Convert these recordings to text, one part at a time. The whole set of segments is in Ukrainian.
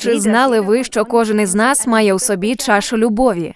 Чи знали ви, що кожен із нас має у собі чашу любові?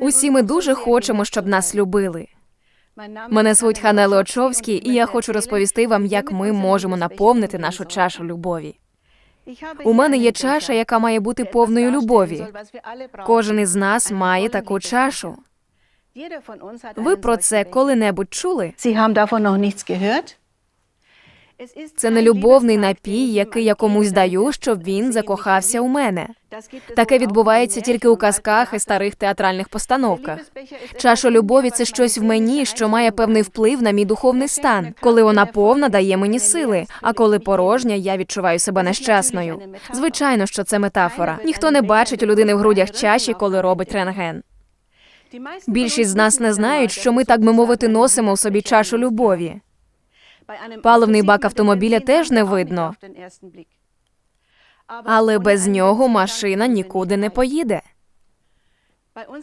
Усі ми дуже хочемо, щоб нас любили. Мене звуть Ханеле Очовський, і я хочу розповісти вам, як ми можемо наповнити нашу чашу любові. У мене є чаша, яка має бути повною любові. Кожен із нас має таку чашу. Ви про це коли-небудь чули? Sie haben? Це не любовний напій, який я комусь даю, щоб він закохався у мене. Таке відбувається тільки у казках і старих театральних постановках. Чаша любові це щось в мені, що має певний вплив на мій духовний стан. Коли вона повна, дає мені сили. А коли порожня, я відчуваю себе нещасною. Звичайно, що це метафора. Ніхто не бачить у людини в грудях чаші, коли робить рентген. Більшість з нас не знають, що ми, так би мовити, носимо в собі чашу любові. Паливний бак автомобіля теж не видно. Але без нього машина нікуди не поїде.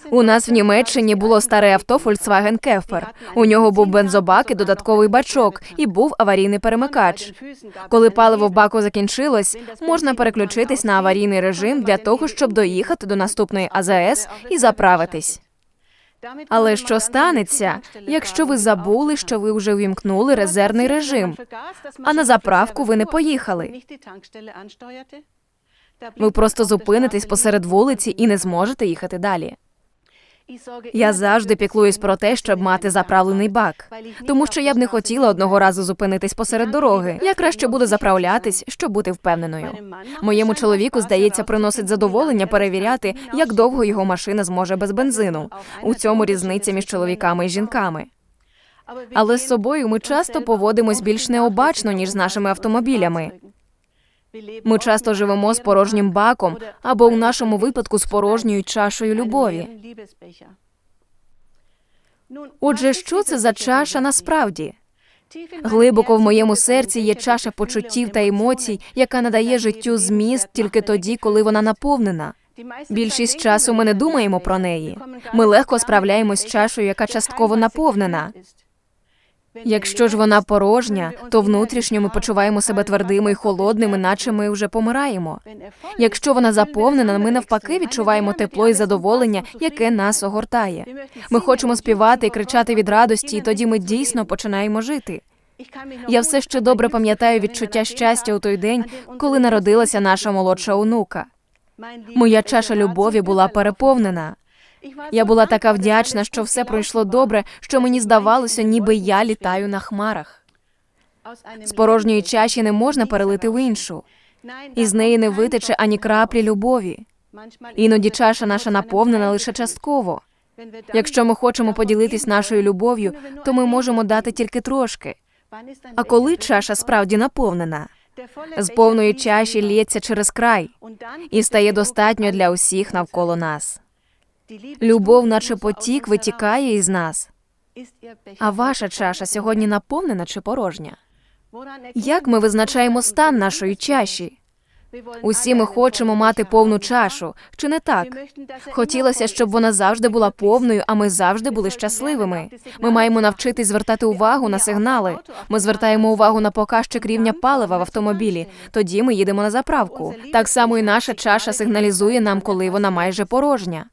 У нас в Німеччині було старе авто Volkswagen Käfer. У нього був бензобак і додатковий бачок, і був аварійний перемикач. Коли паливо в баку закінчилось, можна переключитись на аварійний режим для того, щоб доїхати до наступної АЗС і заправитись. Але що станеться, якщо ви забули, що ви вже увімкнули резервний режим, а на заправку ви не поїхали? Ви просто зупинитесь посеред вулиці і не зможете їхати далі. Я завжди піклуюсь про те, щоб мати заправлений бак, тому що я б не хотіла одного разу зупинитись посеред дороги. Я краще буду заправлятись, щоб бути впевненою. Моєму чоловіку здається, приносить задоволення перевіряти, як довго його машина зможе без бензину. У цьому різниця між чоловіками і жінками. Але з собою ми часто поводимось більш необачно ніж з нашими автомобілями. Ми часто живемо з порожнім баком або у нашому випадку з порожньою чашею любові. Отже, що це за чаша насправді? Глибоко в моєму серці є чаша почуттів та емоцій, яка надає життю зміст тільки тоді, коли вона наповнена. Більшість часу ми не думаємо про неї. Ми легко справляємось з чашею, яка частково наповнена. Якщо ж вона порожня, то внутрішньо ми почуваємо себе твердими і холодними, наче ми вже помираємо. Якщо вона заповнена, ми навпаки відчуваємо тепло і задоволення, яке нас огортає. Ми хочемо співати і кричати від радості, і тоді ми дійсно починаємо жити. Я все ще добре пам'ятаю відчуття щастя у той день, коли народилася наша молодша онука. Моя чаша любові була переповнена. Я була така вдячна, що все пройшло добре, що мені здавалося, ніби я літаю на хмарах. З порожньої чаші не можна перелити в іншу, і з неї не витече ані краплі любові. Іноді чаша наша наповнена лише частково. Якщо ми хочемо поділитись нашою любов'ю, то ми можемо дати тільки трошки. А коли чаша справді наповнена, з повної чаші лється через край і стає достатньо для усіх навколо нас. Любов, наче потік, витікає із нас. А ваша чаша сьогодні наповнена чи порожня? Як ми визначаємо стан нашої чаші? Усі ми хочемо мати повну чашу, чи не так? Хотілося, щоб вона завжди була повною, а ми завжди були щасливими. Ми маємо навчитись звертати увагу на сигнали. Ми звертаємо увагу на показчик рівня палива в автомобілі. Тоді ми їдемо на заправку. Так само і наша чаша сигналізує нам, коли вона майже порожня.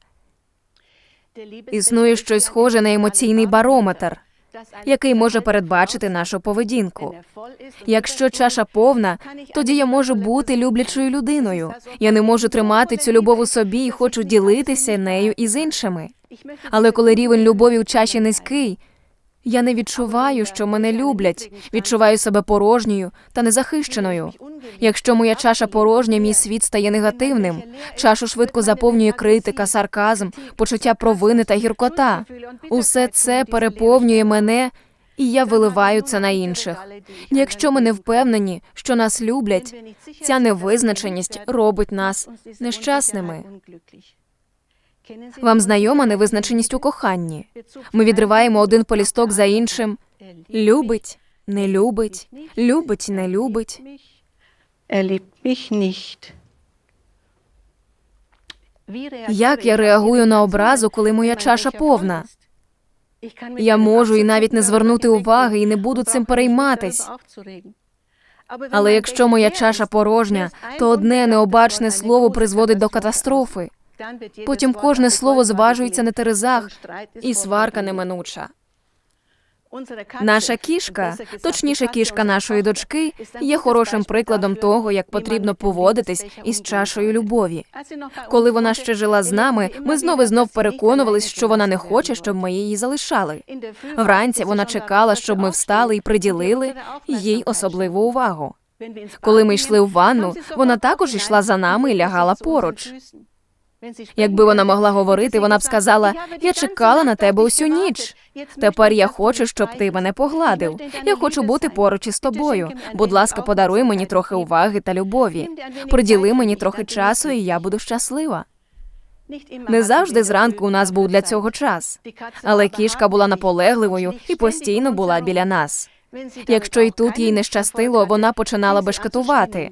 Існує щось схоже на емоційний барометр, який може передбачити нашу поведінку. Якщо чаша повна, тоді я можу бути люблячою людиною. Я не можу тримати цю любов у собі і хочу ділитися нею із іншими. Але коли рівень любові у чаші низький, я не відчуваю, що мене люблять, відчуваю себе порожньою та незахищеною. Якщо моя чаша порожня, мій світ стає негативним. Чашу швидко заповнює критика, сарказм, почуття провини та гіркота. Усе це переповнює мене, і я виливаю це на інших. Якщо ми не впевнені, що нас люблять, ця невизначеність робить нас нещасними. Вам знайома невизначеність у коханні. Ми відриваємо один полісток за іншим. Любить, не любить, любить, не любить. Як я реагую на образу, коли моя чаша повна? Я можу і навіть не звернути уваги і не буду цим перейматись. Але якщо моя чаша порожня, то одне необачне слово призводить до катастрофи. Потім кожне слово зважується на терезах, і сварка неминуча. Наша кішка, точніше кішка нашої дочки, є хорошим прикладом того, як потрібно поводитись із чашею любові. Коли вона ще жила з нами, ми знов і знов переконувались, що вона не хоче, щоб ми її залишали. Вранці вона чекала, щоб ми встали і приділили їй особливу увагу. Коли ми йшли в ванну, вона також йшла за нами і лягала поруч. Якби вона могла говорити, вона б сказала: Я чекала на тебе усю ніч. Тепер я хочу, щоб ти мене погладив. Я хочу бути поруч із тобою. Будь ласка, подаруй мені трохи уваги та любові. Приділи мені трохи часу, і я буду щаслива. Не завжди зранку у нас був для цього час, але кішка була наполегливою і постійно була біля нас. Якщо і тут їй не щастило, вона починала бешкетувати.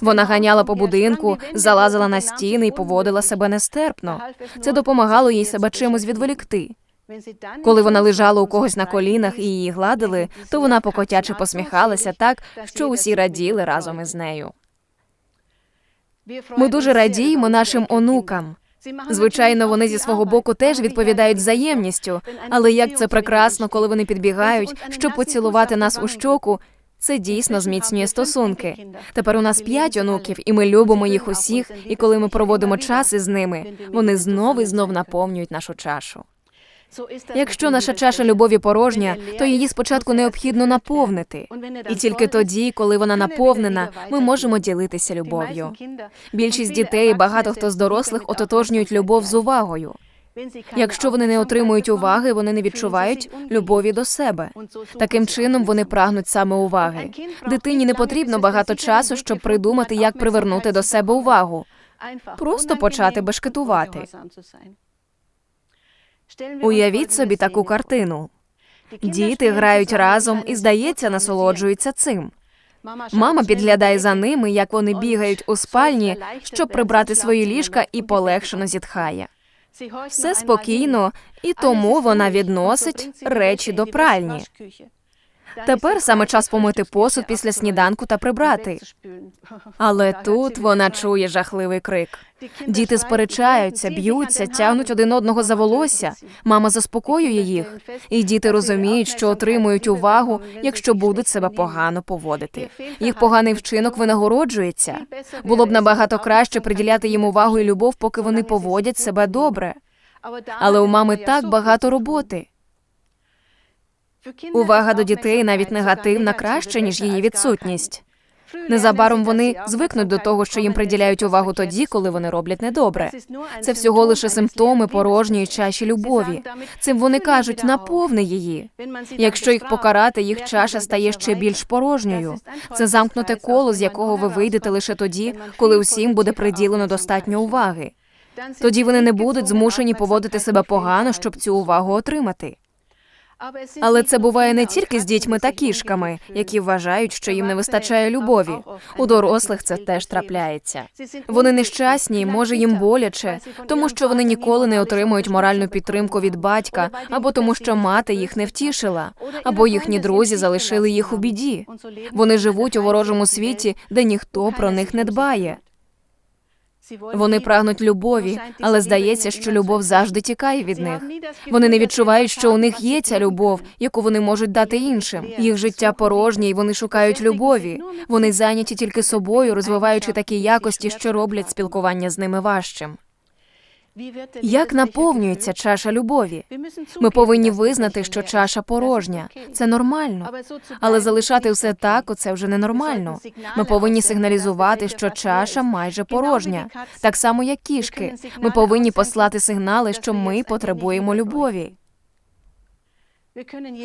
Вона ганяла по будинку, залазила на стіни і поводила себе нестерпно. Це допомагало їй себе чимось відволікти. Коли вона лежала у когось на колінах і її гладили, то вона покотяче посміхалася так, що усі раділи разом із нею. Ми дуже радіємо нашим онукам. Звичайно, вони зі свого боку теж відповідають взаємністю, але як це прекрасно, коли вони підбігають, щоб поцілувати нас у щоку. Це дійсно зміцнює стосунки. Тепер у нас п'ять онуків, і ми любимо їх усіх. І коли ми проводимо час із ними, вони знов і знов наповнюють нашу чашу. Якщо наша чаша любові порожня, то її спочатку необхідно наповнити. І тільки тоді, коли вона наповнена, ми можемо ділитися любов'ю. Більшість дітей і багато хто з дорослих ототожнюють любов з увагою. Якщо вони не отримують уваги, вони не відчувають любові до себе. Таким чином вони прагнуть саме уваги. Дитині не потрібно багато часу, щоб придумати, як привернути до себе увагу. Просто почати бешкетувати. Уявіть собі таку картину. Діти грають разом і, здається, насолоджуються цим. Мама підглядає за ними, як вони бігають у спальні, щоб прибрати свої ліжка і полегшено зітхає. Все спокійно, і тому вона відносить речі до пральні. Тепер саме час помити посуд після сніданку та прибрати. Але тут вона чує жахливий крик. Діти сперечаються, б'ються, тягнуть один одного за волосся. Мама заспокоює їх, і діти розуміють, що отримують увагу, якщо будуть себе погано поводити. Їх поганий вчинок винагороджується. Було б набагато краще приділяти їм увагу і любов, поки вони поводять себе добре. Але у мами так багато роботи. Увага до дітей навіть негативна краще, ніж її відсутність. Незабаром вони звикнуть до того, що їм приділяють увагу тоді, коли вони роблять недобре. Це всього лише симптоми порожньої чаші любові. Цим вони кажуть, наповни її. Якщо їх покарати, їх чаша стає ще більш порожньою. Це замкнуте коло, з якого ви вийдете лише тоді, коли усім буде приділено достатньо уваги. Тоді вони не будуть змушені поводити себе погано, щоб цю увагу отримати. Але це буває не тільки з дітьми та кішками, які вважають, що їм не вистачає любові. У дорослих це теж трапляється. Вони нещасні, може їм боляче, тому що вони ніколи не отримують моральну підтримку від батька, або тому, що мати їх не втішила, або їхні друзі залишили їх у біді. Вони живуть у ворожому світі, де ніхто про них не дбає. Вони прагнуть любові, але здається, що любов завжди тікає від них. Вони не відчувають, що у них є ця любов, яку вони можуть дати іншим. Їх життя порожнє, і вони шукають любові. Вони зайняті тільки собою, розвиваючи такі якості, що роблять спілкування з ними важчим. Як наповнюється чаша любові? Ми повинні визнати, що чаша порожня. Це нормально. Але залишати все так, оце вже ненормально. Ми повинні сигналізувати, що чаша майже порожня, так само як кішки. Ми повинні послати сигнали, що ми потребуємо любові.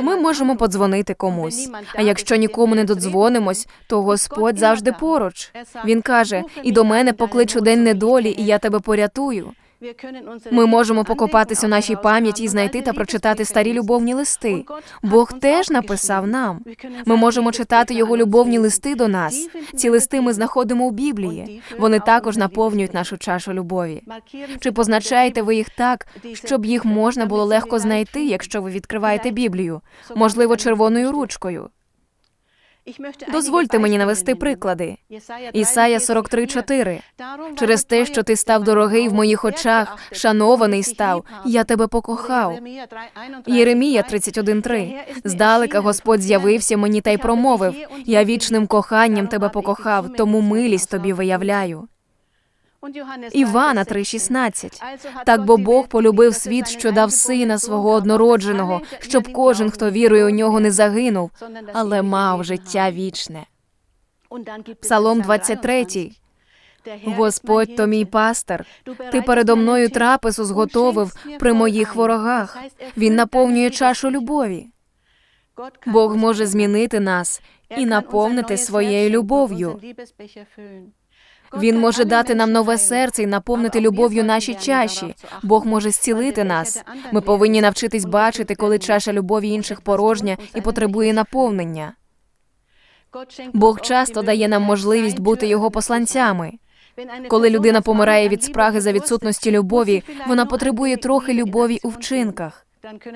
Ми можемо подзвонити комусь. А якщо нікому не додзвонимось, то Господь завжди поруч. Він каже: і до мене поклич у день недолі, і я тебе порятую. Ми можемо покопатись у нашій пам'яті і знайти та прочитати старі любовні листи. Бог теж написав нам. Ми можемо читати його любовні листи до нас. Ці листи ми знаходимо у Біблії. Вони також наповнюють нашу чашу любові. Чи позначаєте ви їх так, щоб їх можна було легко знайти, якщо ви відкриваєте Біблію? Можливо, червоною ручкою. Дозвольте мені навести приклади. Ісая 43,4. Через те, що ти став дорогий в моїх очах, шанований став, я тебе покохав. Єремія 31.3. Здалека Господь з'явився мені та й промовив: Я вічним коханням тебе покохав, тому милість тобі виявляю. Івана 3,16. Так бо Бог полюбив світ, що дав сина свого однородженого, щоб кожен, хто вірує у нього, не загинув, але мав життя вічне. Псалом 23. Господь то мій пастир. Ти передо мною трапезу зготовив при моїх ворогах. Він наповнює чашу любові. Бог може змінити нас і наповнити своєю любов'ю. Він може дати нам нове серце і наповнити любов'ю наші чаші. Бог може зцілити нас. Ми повинні навчитись бачити, коли чаша любові інших порожня і потребує наповнення. Бог часто дає нам можливість бути його посланцями. Коли людина помирає від спраги за відсутності любові, вона потребує трохи любові у вчинках.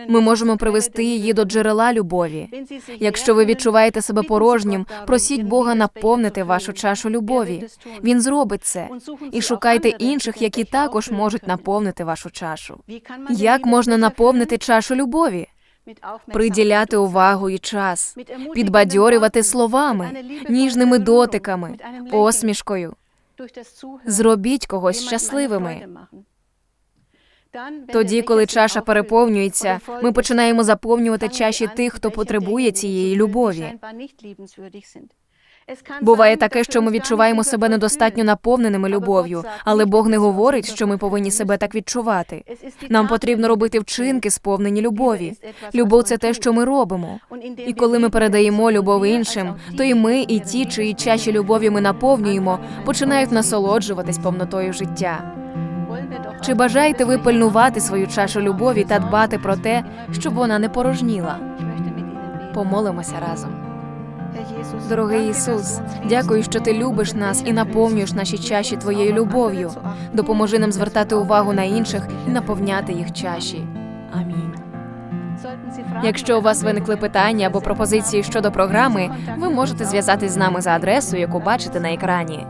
Ми можемо привести її до джерела любові. Якщо ви відчуваєте себе порожнім, просіть Бога наповнити вашу чашу любові. Він зробить це. І шукайте інших, які також можуть наповнити вашу чашу. Як можна наповнити чашу любові? Приділяти увагу і час, підбадьорювати словами, ніжними дотиками, посмішкою. Зробіть когось щасливими. Тоді, коли чаша переповнюється, ми починаємо заповнювати чаші тих, хто потребує цієї любові. Буває таке, що ми відчуваємо себе недостатньо наповненими любов'ю, але Бог не говорить, що ми повинні себе так відчувати. Нам потрібно робити вчинки, сповнені любові. Любов це те, що ми робимо. І коли ми передаємо любов іншим, то і ми, і ті, чиї чаші любові ми наповнюємо, починають насолоджуватись повнотою життя. Чи бажаєте ви пильнувати свою чашу любові та дбати про те, щоб вона не порожніла? Помолимося разом. Дорогий Ісус, дякую, що ти любиш нас і наповнюєш наші чаші твоєю любов'ю. Допоможи нам звертати увагу на інших і наповняти їх чаші. Амінь. Якщо у вас виникли питання або пропозиції щодо програми, ви можете зв'язатись з нами за адресою, яку бачите на екрані.